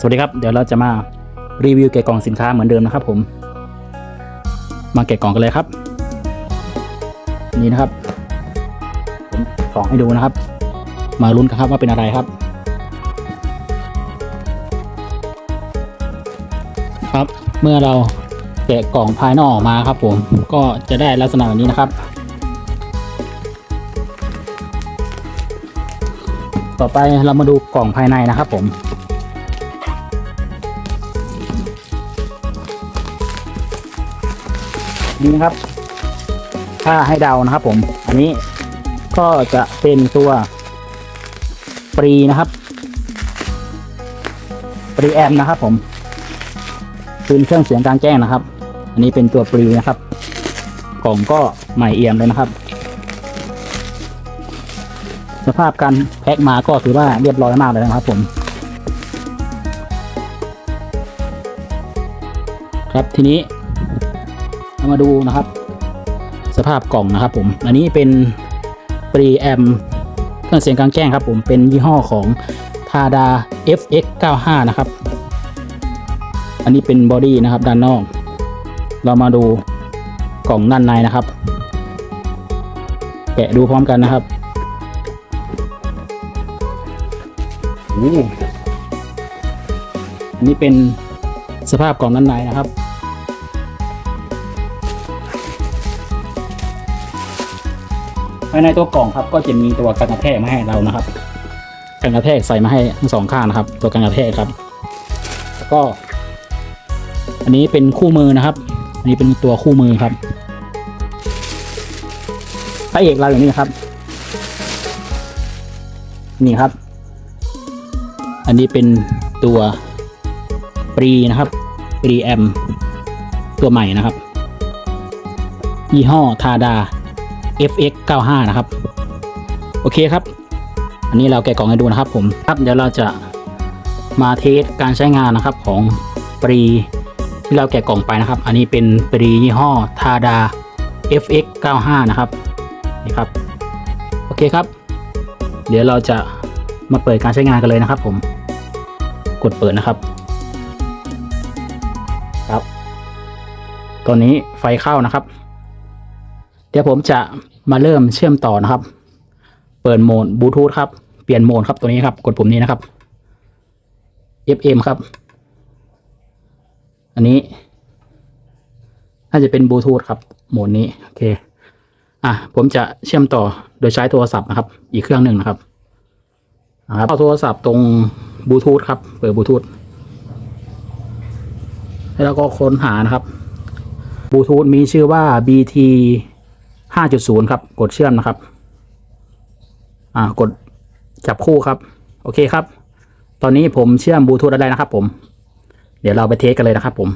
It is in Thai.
สวัสดีครับ เดี๋ยวเราจะมารีวิวแกะกล่องสินค้าเหมือนเดิมนะครับผม มาแกะกล่องกันเลยครับ นี่นะครับผมกล่องให้ดูนะครับ มาลุ้นกันครับว่าเป็นอะไรครับ ครับ เมื่อเราแกะกล่องภายนอกออกมาครับผม ก็จะได้ลักษณะแบบนี้นะครับ ต่อไปเรามาดูกล่องภายในนะครับผม นี่นะครับ ถ้าให้เดานะครับ ผม อันนี้ก็จะเป็นตัวปรีนะครับปรีแอมนะครับ ผมเป็นเครื่องเสียงกลางแจ้งนะครับ อันนี้เป็นตัวปรีนะครับกล่องก็ใหม่เอี่ยมเลยนะครับ สภาพการแพ็คมาก็ถือว่าเรียบร้อยมากเลยนะครับ ผม ครับทีนี้ เรามาดูนะครับ สภาพกล่องนะครับ ผม อันนี้เป็นปรีแอมเครื่องเสียงกลางแจ้งครับ ผมเป็นยี่ห้อของทาดา FX 95 นะครับ อันนี้เป็นบอดี้นะครับด้านนอก เรามาดูกล่องด้านในนะครับ แกะดูพร้อมกันนะครับอันนี้เป็นสภาพกล่องด้านในนะครับายในตัวกล่องครับก็จะมีตัวกันกระแทกมาให้เรานะครับกันกระแทกใส่มาให้ทั้งสองข้างนะครับ ตัวกันกระแทกครับ แล้วก็ อันนี้เป็นคู่มือนะครับ อันนี้เป็นตัวคู่มือครับพระเอกเราอย่างนี้ครับ นี่ครับ อันนี้เป็นตัวปรีนะครับปรีแอมตัวใหม่นะครับยี่ห้อทาดา FX 95นะครับ โอเคครับ อันนี้เราแกะกล่องให้ดูนะครับผม ครับเดี๋ยวเราจะมาเทสการใช้งานนะครับของปรีที่เราแกะกล่องไปนะครับ อันนี้เป็นปรียี่ห้อทาดา FX 95นะครับ นี่ครับ โอเคครับ เดี๋ยวเราจะมาเปิดการใช้งานกันเลยนะครับผม กดเปิดนะครับ ครับ ตอนนี้ไฟเข้านะครับ เดี๋ยวผมจะมาเริ่มเชื่อมต่อนะครับ เปิดโหมดบลูทูธครับ เปลี่ยนโหมดครับตัวนี้ครับ กดปุ่มนี้นะครับ FM ครับ อันนี้ น่าจะเป็นบลูทูธครับ โหมดนี้ โอเค อะ ผมจะเชื่อมต่อโดยใช้โทรศัพท์นะครับ อีกเครื่องหนึ่งนะครับนะครับเอาโทรศัพท์ตรงบลูทูธครับ เปิดบลูทูธแล้วก็ค้นหานะครับบลูทูธมีชื่อว่า BT 5.0 ครับ กดเชื่อมนะครับ อ่ากดจับคู่ครับ โอเคครับ ตอนนี้ผมเชื่อมบลูทูธได้นะครับผม เดี๋ยวเราไปเทสกันเลยนะครับผม